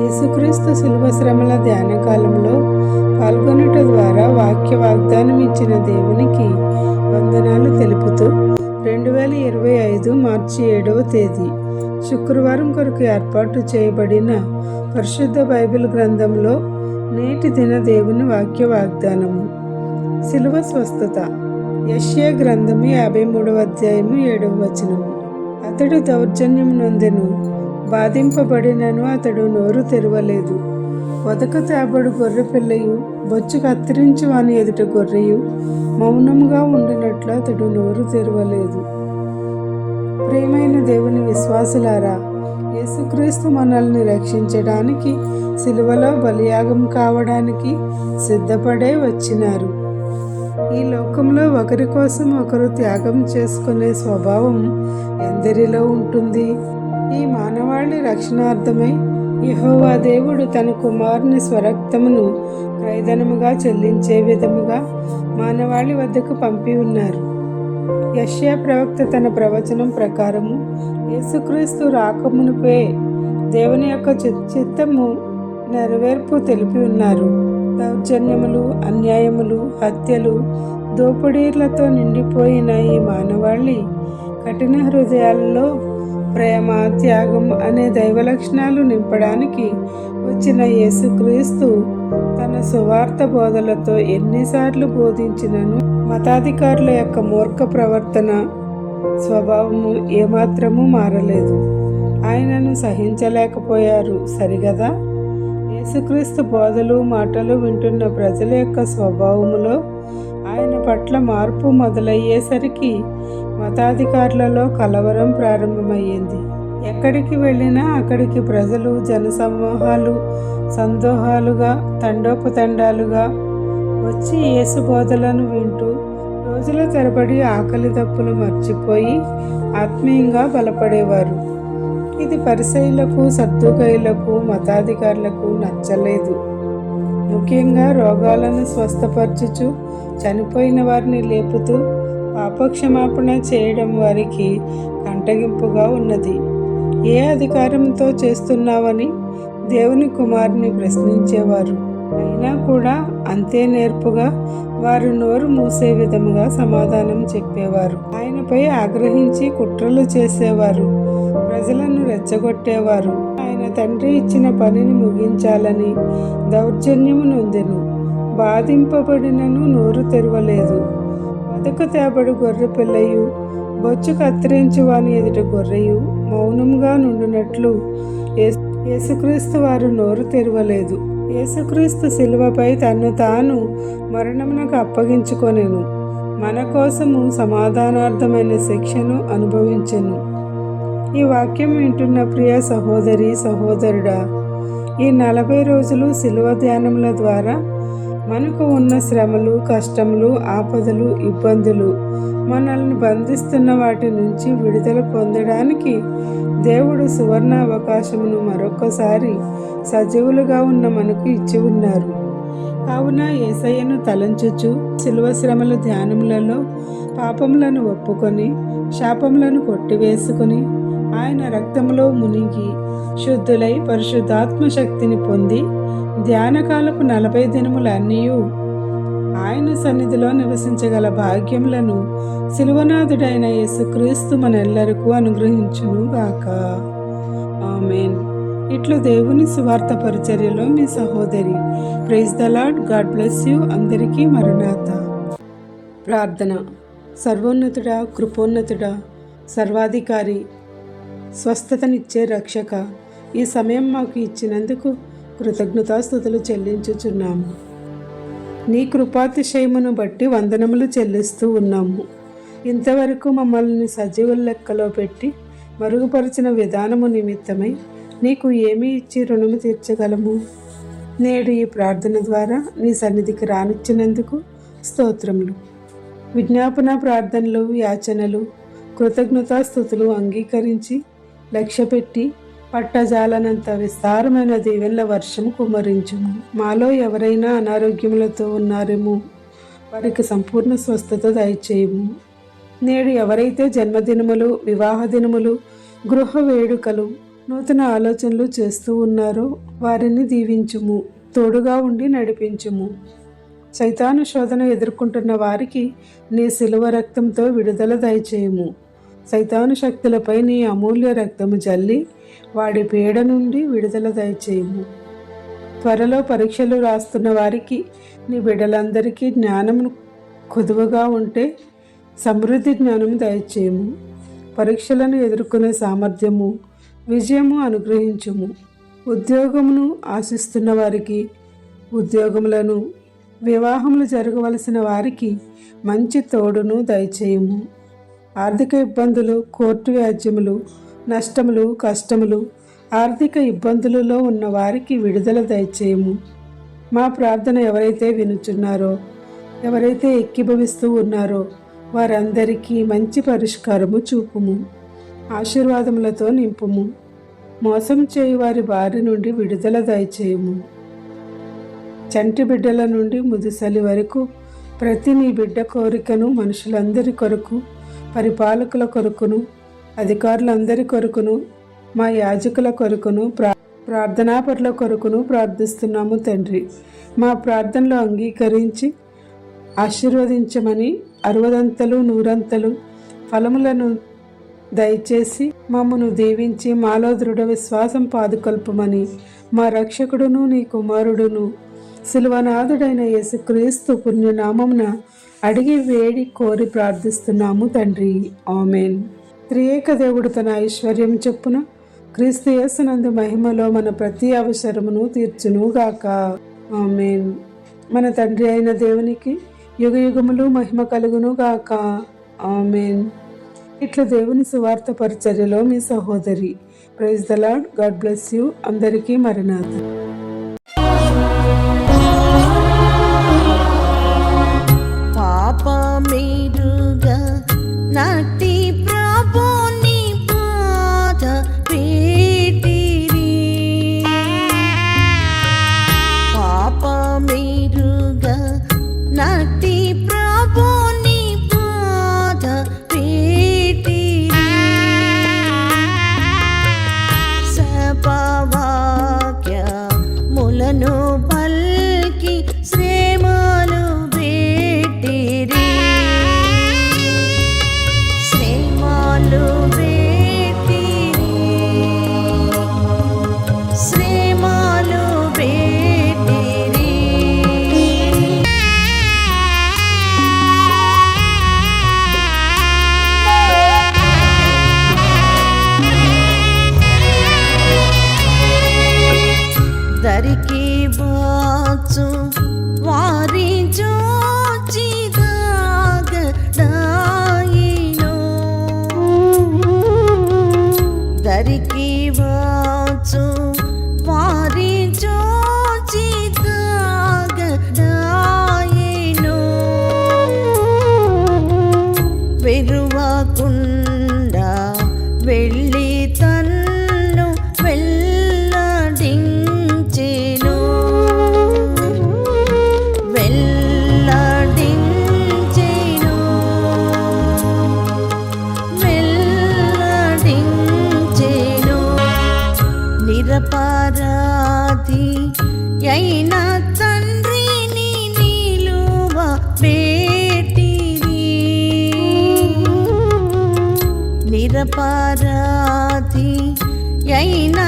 యేసుక్రీస్తు శిలువ శ్రమల ధ్యాన కాలంలో పాల్గొనట ద్వారా వాక్య వాగ్దానం ఇచ్చిన దేవునికి వందనాలు తెలుపుతూ రెండు వేల ఇరవై ఐదు మార్చి ఏడవ తేదీ శుక్రవారం కొరకు ఏర్పాటు చేయబడిన పరిశుద్ధ బైబిల్ గ్రంథంలో నేటి దిన దేవుని వాక్య వాగ్దానము శిలువ స్వస్థత. యష్యా గ్రంథము యాభై మూడవ అధ్యాయము ఏడవ వచనము. అతడు దౌర్జన్యం నొందెను. బాధింపబడినను అతడు నోరు తెరవలేదు. వదక తేబడు గొర్రె పిల్లయు బొచ్చు కత్తిరించి వాని ఎదుట గొర్రెయు మౌనముగా ఉండినట్లు అతడు నోరు తెరవలేదు. ప్రేమైన దేవుని విశ్వాసులారా యేసుక్రీస్తు మనల్ని రక్షించడానికి సిలువలో బలియాగం కావడానికి సిద్ధపడే వచ్చినారు. ఈ లోకంలో ఒకరి కోసం ఒకరు త్యాగం చేసుకునే స్వభావం ఎందరిలో ఉంటుంది? ఈ మా మానవాళి రక్షణార్థమై యహోవా దేవుడు తన కుమారుని స్వరక్తమును క్రైదనముగా చెల్లించే విధముగా మానవాళి వద్దకు పంపి ఉన్నారు. యష్యా ప్రవక్త తన ప్రవచనం ప్రకారము యేసుక్రీస్తు రాకమునుపే దేవుని యొక్క చి- చిత్తము నెరవేర్పు తెలిపి ఉన్నారు. దౌర్జన్యములు అన్యాయములు హత్యలు దోపిడీలతో నిండిపోయిన ఈ మానవాళి కఠిన హృదయాలలో ప్రేమ త్యాగం అనే దైవ లక్షణాలు నింపడానికి వచ్చిన యేసుక్రీస్తు తన సువార్త బోధలతో ఎన్నిసార్లు బోధించినను. మతాధికారుల యొక్క మూర్ఖ ప్రవర్తన స్వభావము ఏమాత్రము మారలేదు. ఆయనను సహించలేకపోయారు. సరిగదా? యేసుక్రీస్తు బోధలు మాటలు వింటున్న ప్రజల యొక్క స్వభావములో ఆయన పట్ల మార్పు మొదలయ్యేసరికి మతాధికారులలో కలవరం ప్రారంభమయ్యింది. ఎక్కడికి వెళ్ళినా అక్కడికి ప్రజలు జనసమూహాలు సందోహాలుగా తండోపతండాలుగా వచ్చి యేసు బోధలను వింటూ రోజుల తరబడి ఆకలి తప్పులు మర్చిపోయి ఆత్మీయంగా బలపడేవారు. ఇది పరిసైలకు సత్తుకైలకు మతాధికారులకు నచ్చలేదు. ముఖ్యంగా రోగాలను స్వస్థపరచుచు చనిపోయిన వారిని లేపుతూ పాపక్షమాపణ చేయడం వారికి కంటగింపుగా ఉన్నది. ఏ అధికారంతో చేస్తున్నావని దేవుని కుమారుని ప్రశ్నించేవారు. అయినా కూడా అంతే నేర్పుగా వారు నోరు మూసే విధముగా సమాధానం చెప్పేవారు. ఆయనపై ఆగ్రహించి కుట్రలు చేసేవారు. ప్రజలను రెచ్చగొట్టేవారు. ఆయన తండ్రి ఇచ్చిన పనిని ముగించాలని దౌర్జన్యము నొందెను. బాధింపబడినను నోరు తెరవలేదు. బతుకు తేబడు గొర్రె పిల్లయు బొచ్చు కత్తిరించి వాని ఎదుట గొర్రెయు మౌనంగా నుండినట్లు యేసుక్రీస్తు వారు నోరు తెరవలేదు. యేసుక్రీస్తు శిలువపై తన్ను తాను మరణమునకు అప్పగించుకొనెను. మన కోసము సమాధానార్థమైన శిక్షను అనుభవించెను. ఈ వాక్యం వింటున్న ప్రియ సహోదరి సహోదరుడా ఈ నలభై రోజులు శిలువ ధ్యానముల ద్వారా మనకు ఉన్న శ్రమలు కష్టములు ఆపదలు ఇబ్బందులు మనల్ని బంధిస్తున్న వాటి నుంచి విడుదల పొందడానికి దేవుడు సువర్ణ అవకాశమును మరొకసారి సజీవులుగా ఉన్న మనకు ఇచ్చి ఉన్నారు. కావున ఏసయ్యను తలంచుచు శిలువ శ్రమల ధ్యానములలో పాపములను ఒప్పుకొని శాపములను కొట్టివేసుకుని ఆయన రక్తంలో మునిగి శుద్ధులై పరిశుద్ధాత్మ శక్తిని పొంది ధ్యానకాలపు నలభై దినములన్నీ ఆయన సన్నిధిలో నివసించగల భాగ్యములను శిలువనాథుడైన యేసుక్రీస్తు మనెల్లరకు అనుగ్రహించును గాక. ఆమెన్. ఇట్లు దేవుని సువార్త పరిచర్యలో మీ సహోదరి praise the Lord God bless you. అందరికీ మరణాత. ప్రార్థన. సర్వోన్నతుడా కృపోన్నతుడా సర్వాధికారి స్వస్థతనిచ్చే రక్షక. ఈ సమయం మాకు ఇచ్చినందుకు కృతజ్ఞతాస్థుతులు చెల్లించుచున్నాము. నీ కృపాతిశయమును బట్టి వందనములు చెల్లిస్తూ ఉన్నాము. ఇంతవరకు మమ్మల్ని సజీవుల లెక్కలో పెట్టి మరుగుపరిచిన విధానము నిమిత్తమై నీకు ఏమి ఇచ్చి రుణము తీర్చగలము? నేడు ఈ ప్రార్థన ద్వారా నీ సన్నిధికి రానిచ్చినందుకు స్తోత్రములు. విజ్ఞాపన ప్రార్థనలు యాచనలు కృతజ్ఞతాస్థుతులు అంగీకరించి లక్ష్యపెట్టి పట్టజాలనంత విస్తారమైన దీవెనల వర్షం కుమరించుము మాలో ఎవరైనా అనారోగ్యములతో ఉన్నారేమో వారికి సంపూర్ణ స్వస్థత దయచేయము. నేడు ఎవరైతే జన్మదినములు వివాహ దినములు గృహ వేడుకలు నూతన ఆలోచనలు చేస్తూ ఉన్నారో వారిని దీవించుము తోడుగా ఉండి నడిపించుము. సైతాను శోధన ఎదుర్కొంటున్న వారికి నీ శిలువ రక్తంతో విడుదల దయచేయము. సైతాను శక్తులపై నీ అమూల్య రక్తము జల్లి వాడి పీడ నుండి విడుదల దయచేయము. త్వరలో పరీక్షలు రాస్తున్న వారికి నీ బిడ్డలందరికీ జ్ఞానము కొదువగా ఉంటే సమృద్ధి జ్ఞానము దయచేయము. పరీక్షలను ఎదుర్కొనే సామర్థ్యము విజయము అనుగ్రహించుము. ఉద్యోగమును ఆశిస్తున్న వారికి ఉద్యోగములను వివాహములు జరగవలసిన వారికి మంచి తోడును దయచేయము. ఆర్థిక ఇబ్బందులు కోర్టు వ్యాజ్యములు నష్టములు కష్టములు ఆర్థిక ఇబ్బందులలో ఉన్న వారికి విడుదల దయచేయము. మా ప్రార్థన ఎవరైతే వినుచున్నారో ఎవరైతే ఎక్కిభవిస్తూ ఉన్నారో వారందరికీ మంచి పరిష్కారము చూపుము. ఆశీర్వాదములతో నింపుము. మోసం చేయి వారి బారి నుండి విడుదల దయచేయము. చంటి బిడ్డల నుండి ముదిసలి వరకు ప్రతి నీ బిడ్డ కోరికను మనుషులందరి కొరకు పరిపాలకుల కొరకును అధికారులందరి కొరకును మా యాజకుల కొరకును ప్రా ప్రార్థనాపరుల కొరకును ప్రార్థిస్తున్నాము తండ్రి. మా ప్రార్థనలు అంగీకరించి ఆశీర్వదించమని అరవదంతలు నూరంతలు ఫలములను దయచేసి మమ్మను దీవించి మాలో దృఢ విశ్వాసం పాదుకొల్పమని మా రక్షకుడును నీ కుమారుడును శిలువనాథుడైన యేసుక్రీస్తు పుణ్యనామమున అడిగి వేడి కోరి ప్రార్థిస్తున్నాము తండ్రి. ఆమెన్. త్రియేక దేవుడు తన ఐశ్వర్యం చెప్పున. క్రీస్తు యేసునందు మహిమలో మన ప్రతి అవసరమును తీర్చును గాక. ఆమెన్. మన తండ్రి అయిన దేవునికి యుగ యుగములు మహిమ కలుగును గాక. ఆమెన్. ఇట్లా దేవుని సువార్త పరిచర్యలో మీ సహోదరి. Praise the Lord God bless you. అందరికీ మరణాథ పారాది అయినా తండ్రిని నీలువ పేటిరి నిరపారాది అయినా